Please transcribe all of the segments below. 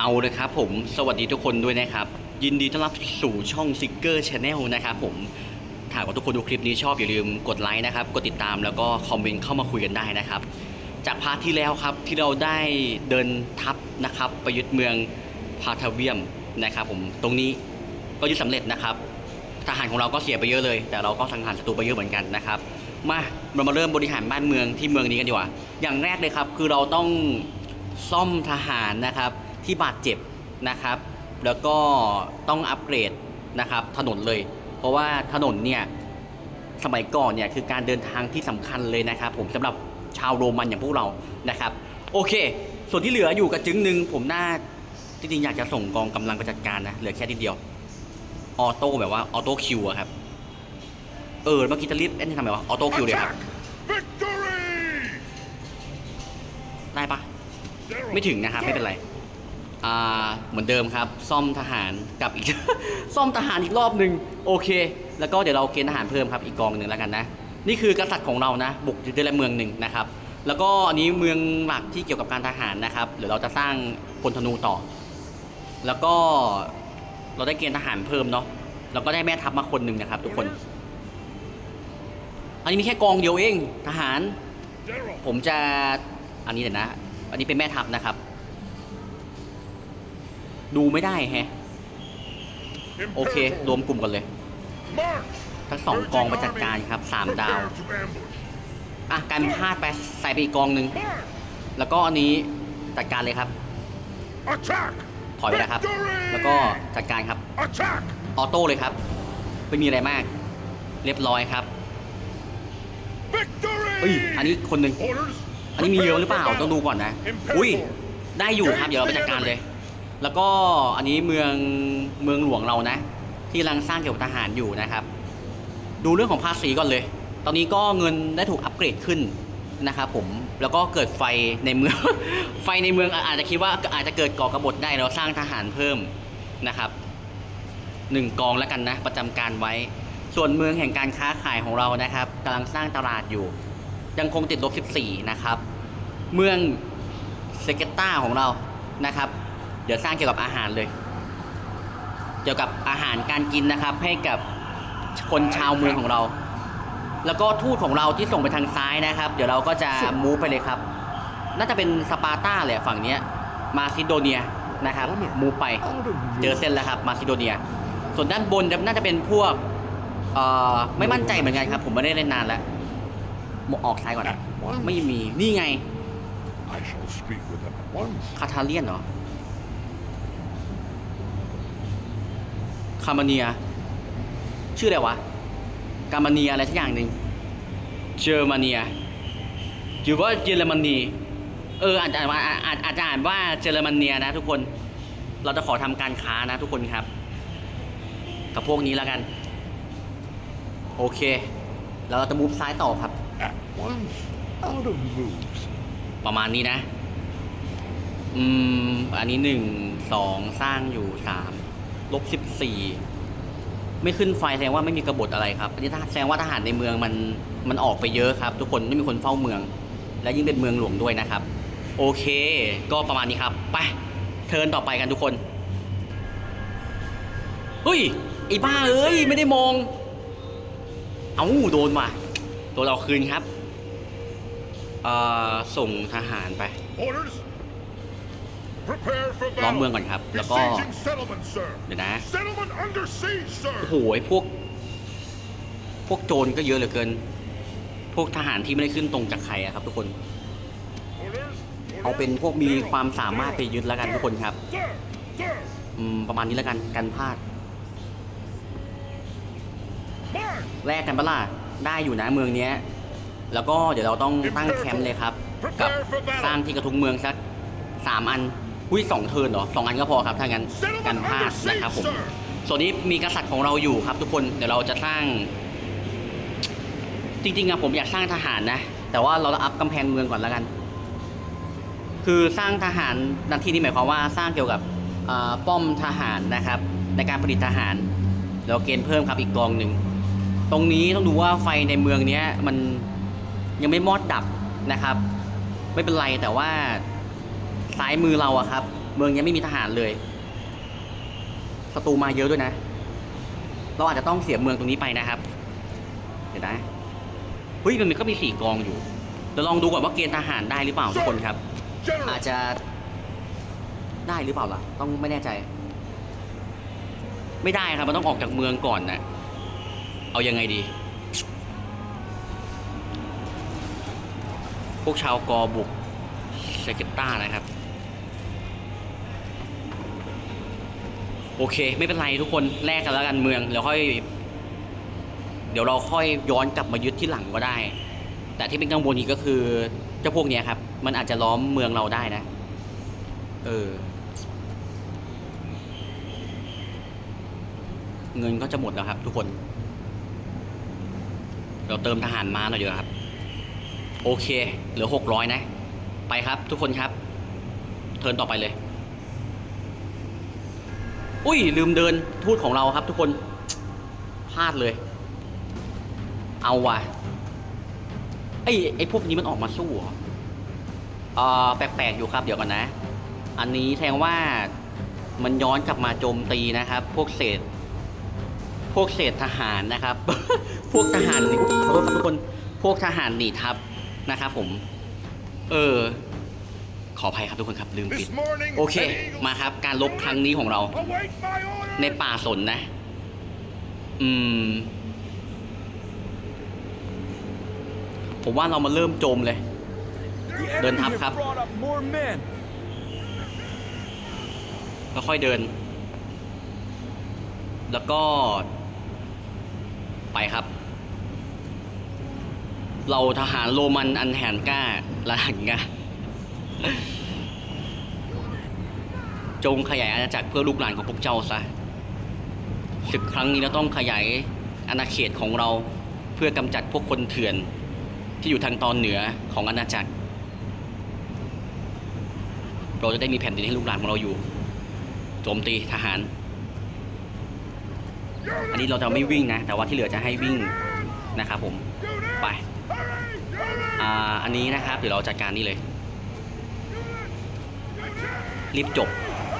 เอาเลยครับผมสวัสดีทุกคนด้วยนะครับ ยินดีต้อนรับสู่ช่องซิกเกอร์ชาแนลนะครับผมถ้าหากว่าทุกคนดูคลิปนี้ชอบอย่าลืมกดไลค์นะครับกดติดตามแล้วก็คอมเมนต์เข้ามาคุยกันได้นะครับ จากพาร์ทที่แล้วครับที่เราได้เดินทัพนะครับไปยึดเมืองพาทาเวียมนะครับ ผมตรงนี้ก็ยึดสำเร็จนะครับ ทหารของเราก็เสียไปเยอะเลย แต่เราก็สังหารศัตรูไปเยอะเหมือนกันนะครับมาเรามาเริ่มบริหารบ้านเมืองที่เมืองนี้กันดีกว่า อย่างแรกเลยครับ คือเราต้องซ่อมทหารนะครับ ที่บาดเจ็บนะครับ แล้วก็ต้องอัปเกรดนะครับถนนเลย เพราะว่าถนนเนี่ยสมัยก่อนเนี่ยคือการเดินทางที่สำคัญเลยนะครับ ผมสำหรับชาวโรมันอย่างพวกเรานะครับ โอเค ส่วนที่เหลืออยู่กับจึงหนึ่งผมน่าจริงๆอยากจะส่งกองกำลังไปจัดการนะเหลือแค่ทีเดียวออโต้แบบว่าออโต้คิวอะครับเออเมื่อกี้จะรีบเล่นทำไมวะออโต้คิวเลยครับ Victory! ได้ปะไม่ถึงนะครับไม่เป็นไร อ่าเหมือนเดิมครับ ซ่อมทหารกับอีก ซ่อมทหารอีกรอบหนึ่งโอเค แล้วก็เดี๋ยวเราเกณฑ์ทหารเพิ่มครับอีกกองหนึ่งแล้วกันนะ นี่คือกษัตริย์ของเรานะ บุกยึดได้ละเมืองหนึ่งนะครับ แล้วก็อันนี้เมืองหลักที่เกี่ยวกับการทหารนะครับเดี๋ยวเราจะสร้างพลธนูต่อ แล้วก็เราได้เกณฑ์ทหารเพิ่มเนาะแล้วก็ได้แม่ทัพมาคนหนึ่งนะครับ ทุกคน อันนี้มีแค่กองเดียวเอง ทหาร ผมจะอันนี้เดี๋ยวนะ อันนี้เป็นแม่ทัพนะครับ ดูไม่ได้แฮะ โอเค รวมกลุ่มกันเลย March! ทั้งสองกองไปจัดการครับสามดาว Prepare to ambush. อะ การพลาดไปใส่ไปอีกกองหนึ่ง March! แล้วก็อันนี้จัดการเลยครับ Attack! ถอยไปแล้วครับ Victory! แล้วก็จัดการครับ Attack! ออโต้เลยครับ ไม่มีอะไรมาก เรียบร้อยครับ Victory! เอ้ย อันนี้คนหนึ่ง Orders. อันนี้มีเยอะหรือเปล่า ต้องดูก่อนนะ อุ้ย ได้อยู่ครับ เดี๋ยวเราไปจัดการเลย แล้วก็อันนี้เมืองเมืองหลวงเรานะ ที่กำลังสร้างเกี่ยวกับทหารอยู่นะครับ ดูเรื่องของภาษีก่อนเลย ตอนนี้ก็เงินได้ถูกอัปเกรดขึ้นนะครับผมแล้วก็เกิดไฟในเมือง ไฟในเมืองอาจจะคิดว่าอาจจะเกิดก่อกบฏได้เราสร้างทหารเพิ่มนะครับหนึ่งกองแล้วกันนะ ประจำการไว้ ส่วนเมืองแห่งการค้าขายของเรานะครับกำลังสร้างตลาดอยู่ ยังคงติดลบ 14 นะครับ เมืองเซเกตตาของเรานะครับ เดี๋ยวสร้างเกี่ยวกับอาหารเลย เกี่ยวกับอาหารการกินนะครับ ให้กับคนชาวเมืองของเรา แล้วก็ทูตของเราที่ส่งไปทางซ้ายนะครับ เดี๋ยวเราก็จะมูฟไปเลยครับ น่าจะเป็นสปาร์ตาเลยฝั่งเนี้ย มาซิโดเนียนะครับมูฟไปเจอเส้นแล้วครับ มาซิโดเนีย ส่วนด้านบนน่าจะเป็นพวกเอ่อไม่มั่นใจเหมือนกันครับ ผมไม่ได้เล่นนานแล้วออกซ้ายก่อนนะไม่มีนี่ไง I shall speak with them at once. คาทาเลียนเหรอ คามาเนีย ชื่ออะไรวะกามาเนียอะไรสักอย่างหนึ่งเจอร์มาเนียหรือว่าเยอรมนีเอออาจจะอ่านว่าอาจอาจจะอ่านว่าเยอรมนีนะ ทุกคนเราจะขอทำการค้านะทุกคนครับ กับพวกนี้แล้วกัน โอเค แล้วเราจะมูฟซ้ายต่อครับ At once. Out of moves. ประมาณนี้นะ อืม อันนี้หนึ่งสองสร้างอยู่สาม ลบสิบสี่ไม่ขึ้นไฟแสดงว่าไม่มีกบฏอะไรครับอันนี้แสดงว่าทหารในเมืองมันมันออกไปเยอะครับ ทุกคนไม่มีคนเฝ้าเมือง และยิ่งเป็นเมืองหลวงด้วยนะครับ โอเค ก็ประมาณนี้ครับไปเทิร์นต่อไปกันทุกคนเฮ้ยไอ้บ้าเอ้ยไม่ได้มอง เอ้าโดนว่ะตัวเราคืนครับเอ่อส่งทหารไป Orders. Prepare for ล้อม battle. เมืองก่อนครับ แล้วก็ Besieging settlement, sir. เดี๋ยวนะ Settlement under siege, sir. โอ้โหไอ้พวก พวกโจรก็เยอะเหลือเกิน พวกทหารที่ไม่ได้ขึ้นตรงจากใครอะครับ ทุกคน Orders. เอาเป็นพวกมีความสามารถไปยึดแล้วกันทุกคนครับ Sir. Sir. อืมประมาณนี้แล้วกันกันพลาด March. แลกกันปะล่ะได้อยู่นะเมืองเนี้ย แล้วก็เดี๋ยวเราต้องตั้งแคมป์เลยครับ กับสร้างที่กระทุงเมืองสักสามอัน อุ้ยสองเทิร์นเหรอสองอันก็พอครับถ้างั้นกันพลาดนะครับผมส่วนนี้มีกษัตริย์ของเราอยู่ครับ ทุกคนเดี๋ยวเราจะสร้าง จริงๆอะผมอยากสร้างทหารนะ แต่ว่าเราอัพกำแพงเมืองก่อนแล้วกัน คือสร้างทหารนาทีนี้หมายความว่าสร้างเกี่ยวกับป้อมทหารนะครับ ในการผลิตทหารเราเกณฑ์เพิ่มครับอีกกองหนึ่งตรงนี้ต้องดูว่าไฟในเมืองเนี้ยมันยังไม่มอดดับนะครับ ไม่เป็นไรแต่ว่า ซ้ายมือเราอะครับ เมืองนี้ไม่มีทหารเลยศัตรูมาเยอะด้วยนะ เราอาจจะต้องเสียเมืองตรงนี้ไปนะครับเดี๋ยวนะเฮ้ยมันก็มีสี่กองอยู่เดี๋ยวลองดูก่อนว่าเกณฑ์ทหารได้หรือเปล่าทุกคนครับ อาจจะได้หรือเปล่าล่ะ ต้องไม่แน่ใจ ไม่ได้ครับ มันต้องออกจากเมืองก่อนนะเอายังไงดี พวกชาวกอบุกเซกตต้านะครับ โอเค ไม่เป็นไรทุกคนแลกกันแล้วกันเมืองแล้วค่อย เดี๋ยวเราค่อยย้อนกลับมายึดที่หลังก็ได้ แต่ที่เป็นกังวลอีกก็คือเจ้าพวกเนี้ยครับ มันอาจจะล้อมเมืองเราได้นะ เออ เงินก็จะหมดแล้วครับ ทุกคน เราเติมทหารม้าหน่อยเดียวาครับ โอเค เหลือหกร้อยนะ ไปครับ ทุกคนครับ เทิร์นต่อไปเลย อุ้ยลืมเดินทูตของเราครับทุกคนพลาดเลย เอาว่ะไอ้ไอ้พวกนี้มันออกมาสู้เหรออ่อแปลกๆอยู่ครับเดี๋ยวก่อนนะ อันนี้แสดงว่ามันย้อนกลับมาโจมตีนะครับ พวกเศษ พวกเศษทหารนะครับ พวกทหารหนีขอโทษครับทุกคนพวกทหารหนีทัพนะครับ ผม เออ ขออภัยครับทุกคนครับลืมปิด This morning, โอเค an eagle มาครับ การลบครั้งนี้ของเรา Await my order. ในป่าสนนะ อืม ผมว่าเรามาเริ่มโจมเลย The Đơn enemy tháp has khắp. brought up more men. ค่อยๆเดิน แล้วก็ ไปครับ เราทหารโรมันอันแหนกล้าละหันกา จงขยายอาณาจักรเพื่อลูกหลานของพวกเจ้าซะศึกครั้งนี้เราต้องขยายอาณาเขตของเราเพื่อกำจัดพวกคนเถื่อนที่อยู่ทางตอนเหนือของอาณาจักร เราจะได้มีแผ่นดินให้ลูกหลานของเราอยู่ โจมตีทหาร อันนี้เราจะไม่วิ่งนะ แต่ว่าที่เหลือจะให้วิ่งนะครับผม ไป อ่า อันนี้นะครับ เดี๋ยวเราจัดการนี่เลย รีบจบ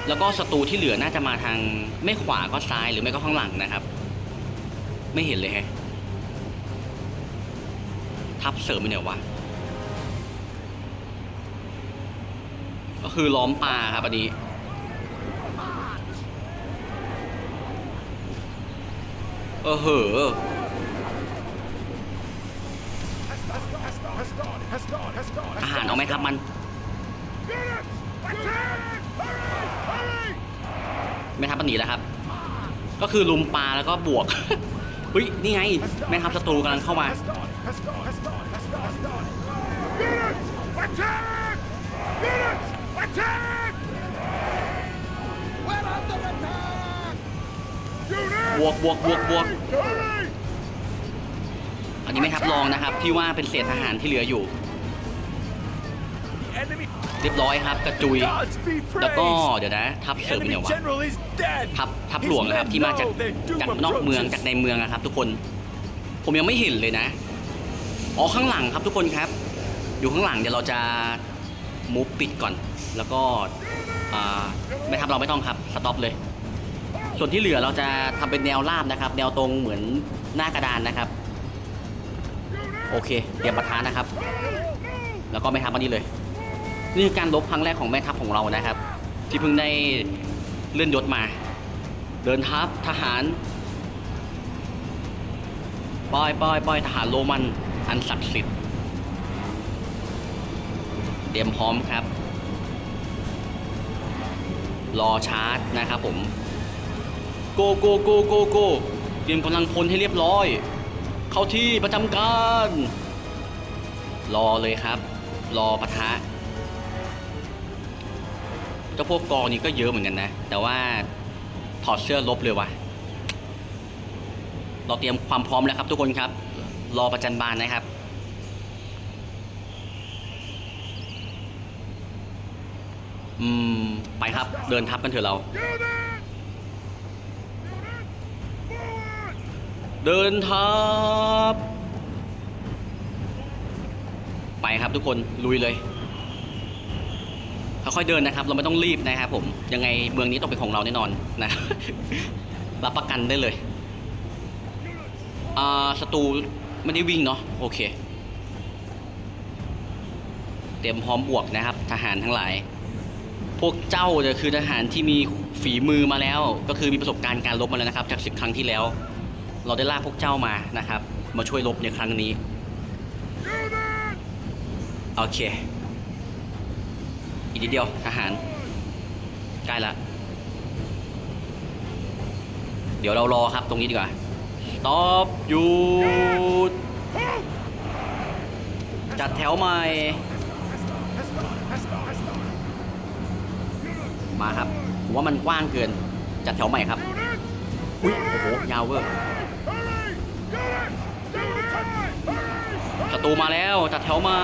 แล้วก็ศัตรูที่เหลือน่าจะมาทางไม่ขวาก็ซ้ายหรือไม่ก็ข้างหลังนะครับ ไม่เห็นเลยแฮะทับเสริมไปเนี่ยวะก็คือล้อมปลาครับอันนี้เออเหอะทหารเอาไหมครับมัน ไม่ทับมันหนีแล้วครับ ก็คือลุมปลาแล้วก็บวกเฮ้ยนี่ไงแม่ทัพศัตรูกำลังเข้ามา Units, attack! Units, attack! We're under attack! Units, บวกบวกบวกบวก hurry! อันนี้ไม่ทับรองนะครับ ที่ว่าเป็นเศษทหารที่เหลืออยู่ The enemy เรียบร้อยครับกระจุย gods be แล้วก็ praised! เดี๋ยวนะ ทัพ The เสริมไป enemy เนี่ยวะ general is dead! ทัพทัพ His หลวงนะครับ men ที่มาจาก know their doom จากนอกเมือง approaches. จากในเมืองนะครับ ทุกคน ผมยังไม่เห็นเลยนะอ๋อข้างหลังครับทุกคนครับ อยู่ข้างหลังเดี๋ยวเราจะมูฟปิดก่อน แล้วก็อ่าไม่ทับเราไม่ต้องครับสต็อปเลย ส่วนที่เหลือเราจะทำเป็นแนวราบนะครับ แนวตรงเหมือนหน้ากระดานนะครับ โอเคเตรียมปะทะนะครับ แล้วก็ไม่ทับอันนี้เลย นี่คือการลบครั้งแรกของแม่ทัพของเรานะครับ ที่เพิ่งได้เลื่อนยศมา เดินทัพทหารปอยปอยปอยทหารโรมันอันศักดิ์สิทธิ์เตรียมพร้อมครับ รอชาร์จนะครับผมโกโกโกโกโกเตรียมกำลังพลให้เรียบร้อย เข้าที่ประจำการ รอเลยครับ รอปะทะ เจ้าพวกกองนี้ก็เยอะเหมือนกันนะ แต่ว่าถอดเสื้อลบเลยวะเราเตรียมความพร้อมแล้วครับทุกคนครับ รอประจันบานนะครับอืม ไปครับเดินทับกันเถอะเรา เดินทับ ไปครับทุกคนลุยเลย ค่อยๆเดินนะครับ เราไม่ต้องรีบนะครับผม ยังไงเมืองนี้ต้องเป็นของเราแน่นอนนะรับประกันได้เลยอ่าศัตรูไม่ได้วิ่งเนาะโอเค เตรียมพร้อมบวกนะครับ ทหารทั้งหลาย พวกเจ้าจะคือทหารที่มีฝีมือมาแล้ว ก็คือมีประสบการณ์การรบมาแล้วนะครับ จากสิบครั้งที่แล้ว เราได้ลากพวกเจ้ามานะครับ มาช่วยรบในครั้งนี้ โอเค อีกนิดเดียวทหารใกล้ละ เดี๋ยวเรารอครับตรงนี้ดีกว่า stop หยุดจัดแถวใหม่ มาครับผมว่ามันกว้างเกิน จัดแถวใหม่ครับ อุ้ยโอ้โห ยาวเวอร์ศัตรูมาแล้ว จัดแถวใหม่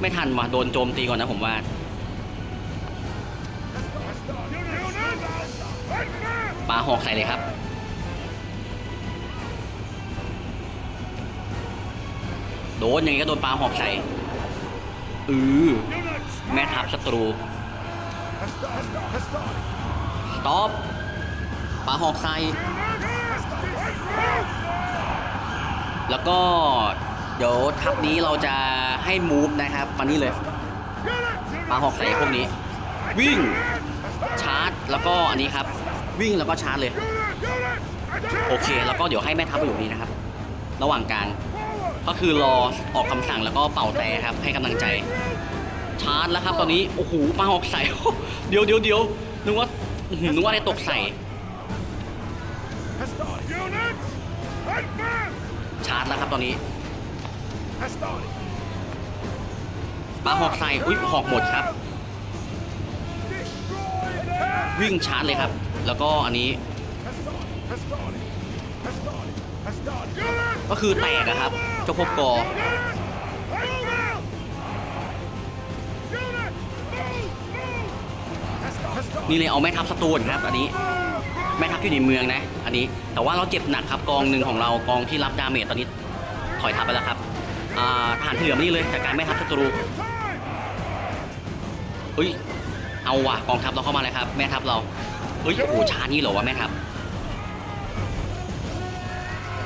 ไม่ทันว่ะโดนโจมตีก่อนนะผมว่า ปาหอกใส่เลยครับโดนอยังไงก็โดนปาหอกใส่อือแม่ทัพศัตรูสต็อปปาหอกใส่แล้วก็ เดี๋ยวทัพนี้เราจะให้มูฟนะครับมานี่เลยปาหอกใส่พวกนี้ วิ่งชาร์จแล้วก็อันนี้ครับ วิ่งแล้วก็ชาร์จเลย โอเค แล้วก็เดี๋ยวให้แม่ทัพไปอยู่นี่นะครับ ระหว่างกลางก็คือรอออกคำสั่งแล้วก็เป่าแต่ครับ ให้กำลังใจ ชาร์จแล้วครับ ตอนนี้โอ้โหปาหอกใส่เดี๋ยวเดี๋ยวเดี๋ยวนึกว่าอื้อหือนึกว่าได้ตกใส่ Unit! Advance! ชาร์จแล้วครับตอนนี้ ปาหอกใส่อุ้ยหอกหมดครับ วิ่งชาร์จเลยครับ แล้วก็อันนี้ ก็คือแตกอะครับเจ้าพวกอนี่เลยเอาแม่ทัพสตูนครับอันนี้แม่ทัพอยู่ในเมืองนะ อันนี้แต่ว่าเราเจ็บหนักครับกองหนึ่งของเรากองที่รับดาเมจตอนนี้ถอยทัพไปแล้วครับ ทหารที่เหลือมานี่เลยจากการแม่ทัพศัตรู Time! เฮ้ยเอาว่ะกองทัพเราเข้ามาเลยครับ แม่ทัพเราเฮ้ยโอ้โหชาร์จนี่เหรอวะแม่ทัพ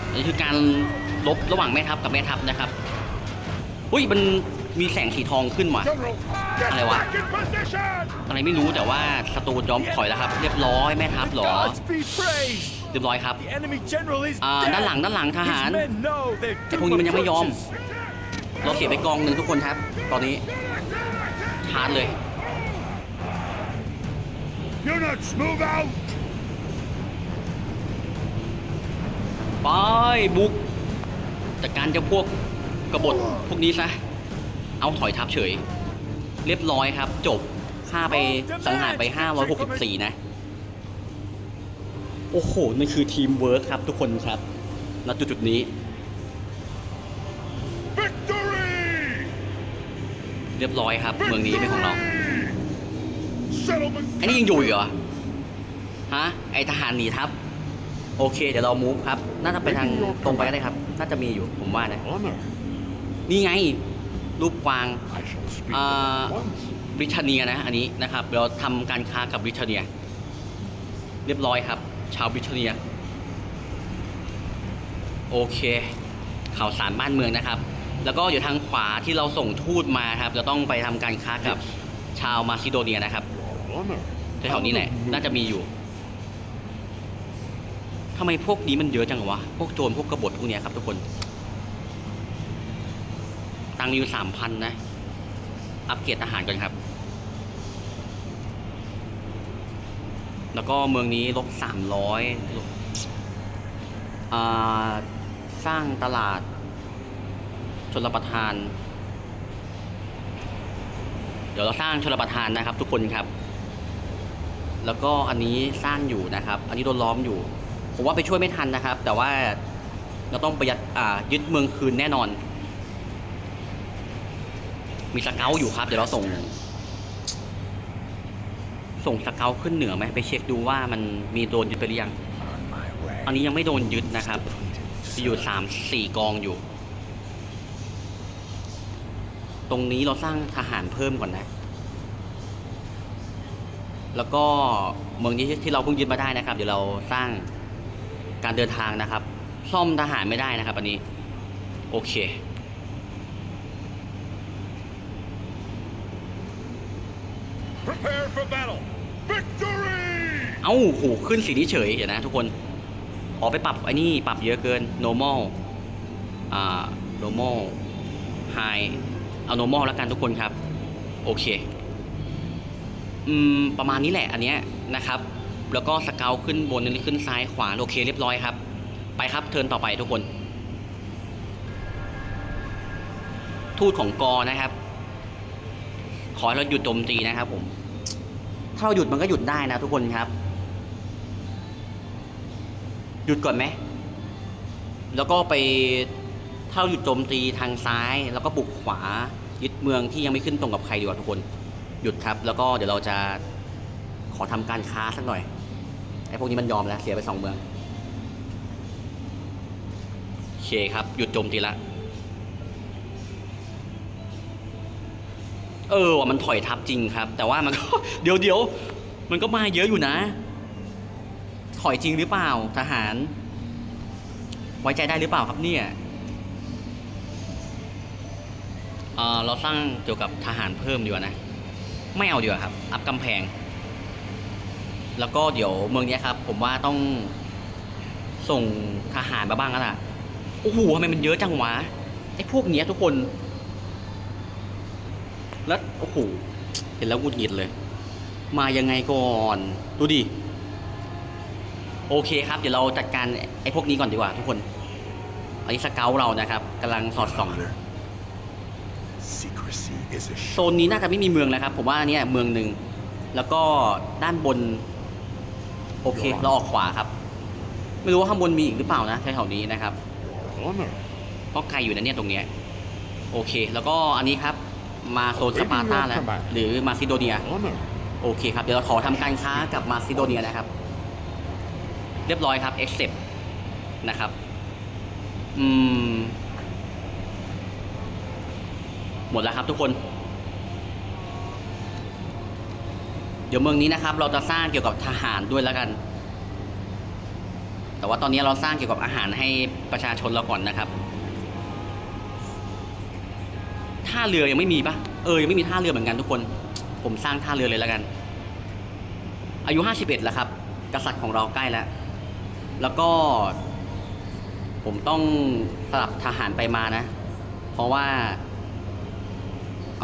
อันนี้คือการลบระหว่างแม่ทัพกับแม่ทัพนะครับอุ้ยมันมีแสงสีทองขึ้นว่ะ General! Get Allez, ouais. back in position! อะไรไม่รู้แต่ว่าศัตรูยอมถอยแล้วครับ เรียบร้อยแม่ทัพเหรอ Gods be praised. เรียบร้อยครับ The enemy general is อ่า dead. ด้านหลังด้านหลังทหาร His men know their แต่พ doom วกนี้มันยังไม่ยอม approaches. เราเสียไปกองหนึ่งทุกคนครับ ตอนนี้ชาร์จเลย Units, move out! ไปบุกจัดการเจ้าพวกกบฏพวกนี้ซะ เอาถอยทับเฉย เรียบร้อยครับ จบฆ่าไปสังหารไป 564 นะ โอ้โหนั่นคือทีมเวิร์คครับทุกคนครับณจุดจุดๆนี้ รียบร้อยครับ เมืองนี้เป็นของเรา Settlement ไอ้นี่ยังอยู่อีกเหรอ ฮะ ไอทหารหนีทัพ โอเค เดี๋ยวเรามูฟครับ น่าจะไปทางตรงไปก็ได้ครับ น่าจะมีอยู่ ผมว่านะ honor. นี่ไง รูปกวาง I shall speak Uh, once. บริเทเนียนะ อันนี้นะครับ เราทำการค้ากับบริเทเนีย เรียบร้อยครับ ชาวบริเทเนีย โอเค ข่าวสารบ้านเมืองนะครับ แล้วก็อยู่ทางขวาที่เราส่งทูตมาครับ เราต้องไปทำการค้ากับชาวมาซิโดเนียนะครับ Your honor. แถวๆนี้แหละน่าจะมีอยู่ทำไมพวกนี้มันเยอะจังวะ พวกโจรพวกกบฏพวกเนี้ยครับทุกคน ตังค์มีอยู่สามพันนะ อัปเกรดอาหารก่อนครับ แล้วก็เมืองนี้ลบสามร้อยอ่าสร้างตลาด ชลประทาน เดี๋ยวเราสร้างชลประทานนะครับ ทุกคนครับ แล้วก็อันนี้สร้างอยู่นะครับ อันนี้โดนล้อมอยู่ ผมว่าไปช่วยไม่ทันนะครับ แต่ว่าเราต้องประหยัดยึดเมืองคืนแน่นอน มีสเกลอยู่ครับ เดี๋ยวเราส่ง ส่งสเกลขึ้นเหนือไหมไปเช็คดูว่ามันมีโดนยึดไปหรือยัง อันนี้ยังไม่โดนยึดนะครับ อยู่สามสี่กองอยู่ ตรงนี้เราสร้างทหารเพิ่มก่อนนะ แล้วก็เมืองนี้ที่เราเพิ่งยึดมาได้นะครับ เดี๋ยวเราสร้างการเดินทางนะครับ ซ่อมทหารไม่ได้นะครับ อันนี้ โอเค Prepare for battle. Victory! เอ้าโหขึ้นสีนี้เฉยเดี๋ยวนะทุกคนออกไปปรับไอ้นี่ ปรับเยอะเกิน normal อ่า normal high เอา normal แล้วกันทุกคนครับ โอเค อืม ประมาณนี้แหละอันเนี้ยนะครับ แล้วก็สเกลขึ้นบนนี่ขึ้นซ้ายขวา โอเคเรียบร้อยครับ ไปครับเทินต่อไปทุกคน ทูตของกอนะครับ ขอให้เราหยุดโจมตีนะครับผม ถ้าเราหยุดมันก็หยุดได้นะทุกคนครับ หยุดก่อนไหม แล้วก็ไป ถ้าเราหยุดโจมตีทางซ้าย แล้วก็บุกขวายึดเมืองที่ยังไม่ขึ้นตรงกับใครดีกว่าทุกคน หยุดครับ แล้วก็เดี๋ยวเราจะขอทำการค้าสักหน่อยไอ้พวกนี้มันยอมแล้วเสียไปสองเมืองโอเคครับ หยุดโจมตีละเออว่ะมันถอยทับจริงครับ แต่ว่ามันก็เดี๋ยวเดี๋ยวมันก็มาเยอะอยู่นะ ถอยจริงหรือเปล่าทหาร ไว้ใจได้หรือเปล่าครับเนี่ย เออเราสร้างเกี่ยวกับทหารเพิ่มดีกว่านะ ไม่เอาดีกว่าครับ อัพกำแพง แล้วก็เดี๋ยวเมืองนี้ครับ ผมว่าต้องส่งทหารมาบ้างแล้วล่ะโอ้โหทำไมมันเยอะจังวะไอ้พวกเนี้ยทุกคน แล้วโอ้โหเห็นแล้วงุดหงิดเลย มายังไงก่อนดูดิโอเคครับ เดี๋ยวเราจัดการไอ้พวกนี้ก่อนดีกว่าทุกคนอันนี้สเกลเรานะครับกำลังสอดส่อง โซนนี้น่าจะไม่มีเมืองแล้วครับ ผมว่าเนี่ยเมืองหนึ่ง แล้วก็ด้านบน โอเค เราออกขวาครับ ไม่รู้ว่าข้างบนมีอีกหรือเปล่านะแถวๆนี้นะครับ Honor. เพราะไกลอยู่นะเนี่ยตรงเนี้ย โอเค แล้วก็อันนี้ครับ มาโซนสปาร์ตาแล้ว หรือมาซิโดเนีย Honor. โอเคครับ เดี๋ยวเราขอทำการค้ากับมาซิโดเนียนะครับ เรียบร้อยครับ accept นะครับ อืม หมดแล้วครับทุกคน เดี๋ยวเมืองนี้นะครับ เราจะสร้างเกี่ยวกับทหารด้วยแล้วกัน แต่ว่าตอนนี้เราสร้างเกี่ยวกับอาหารให้ประชาชนเราก่อนนะครับท่าเรือยังไม่มีปะเออยังไม่มีท่าเรือเหมือนกันทุกคน ผมสร้างท่าเรือเลยแล้วกัน อายุ 51 แล้วครับ กษัตริย์ของเราใกล้แล้ว แล้วก็ ผมต้องสลับทหารไปมานะ เพราะว่า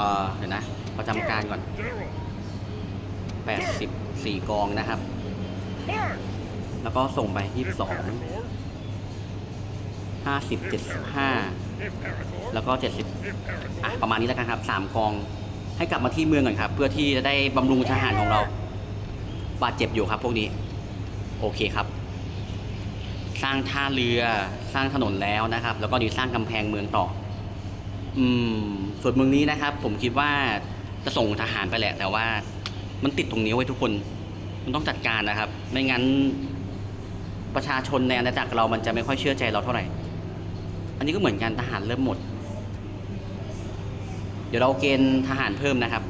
ออเดี๋ยวนะ ประจำการก่อน 84 กองนะครับ แล้วก็ส่งไป 22 50 75 แล้วก็ 70อะประมาณนี้แล้วกันครับสามกองให้กลับมาที่เมืองก่อนครับ เพื่อที่จะได้บำรุงทหารของเรา บาดเจ็บอยู่ครับพวกนี้ โอเคครับ สร้างท่าเรือสร้างถนนแล้วนะครับ แล้วก็ดีสร้างกำแพงเมืองต่อ อืมส่วนเมืองนี้นะครับ ผมคิดว่าจะส่งทหารไปแหละ แต่ว่ามันติดตรงนี้ไว้ทุกคน มันต้องจัดการนะครับ ไม่งั้นประชาชนในอาณาจักรเรามันจะไม่ค่อยเชื่อใจเราเท่าไหร่ อันนี้ก็เหมือนกันทหารเริ่มหมด เดี๋ยวเราเกณฑ์ทหารเพิ่มนะครับ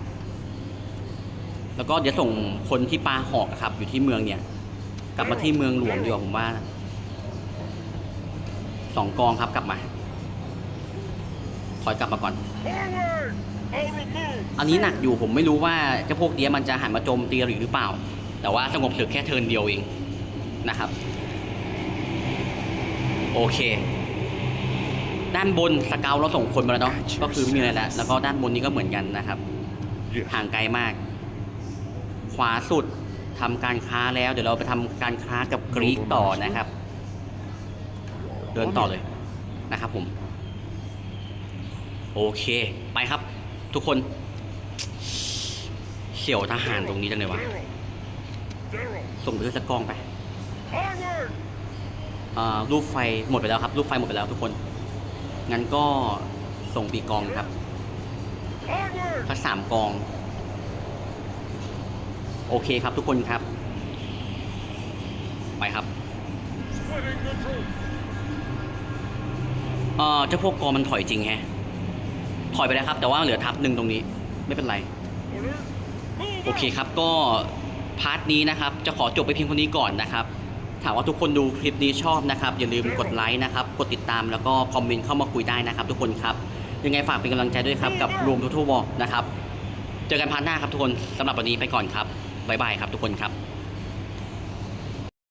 แล้วก็เดี๋ยวส่งคนที่ปาหอกครับ อยู่ที่เมืองเนี่ย กลับมาที่เมืองหลวงดีกว่าผมว่าสองกองครับกลับมา อยกลับมาก่อน Forward. I'll remove. อันนี้หนักอยู่ผมไม่รู้ว่าเจ้าพวกเนี้ยมันจะหันมาโจมตีหรือหรือเปล่า แต่ว่าสงบศึกแค่เทิร์นเดียวเองนะครับ โอเค ด้านบนสเกลเราส่งคนมาแล้วเนาะก็คือไม่มีอะไรแล้วแล้วก็ด้านบนนี้ก็เหมือนกันนะครับ Yes. ห่างไกลมาก ขวาสุดทำการค้าแล้ว เดี๋ยวเราไปทำการค้ากับกรีกต่อนะครับ เดินต่อเลยนะครับผมโอ เค ไปครับ ทุกคน เสี่ยวทหารตรงนี้จังเลยวะ ส่งไปด้วยสักกองไปอ่ารูปไฟหมดไปแล้วครับ รูปไฟหมดไปแล้วทุกคน งั้นก็ส่งปีกองครับสักสามกอง โอเคครับทุกคนครับ ไปครับเออเจ้าพวกกองมันถอยจริงแฮะ ถอยไปแล้วครับ แต่ว่าเหลือทับหนึ่งตรงนี้ไม่เป็นไร โอเคครับก็พาร์ทนี้นะครับ จะขอจบไปเพียงเท่านี้ก่อนนะครับ ถามว่าทุกคนดูคลิปนี้ชอบนะครับ อย่าลืมกดไลค์นะครับ กดติดตามแล้วก็คอมเมนต์เข้ามาคุยได้นะครับ ทุกคนครับ ยังไงฝากเป็นกำลังใจด้วยครับกับรวมทุกๆวอนะครับ เจอกันพาร์ทหน้าครับทุกคนสำหรับวันนี้ไปก่อนครับบ๊ายบายครับทุกคนครับ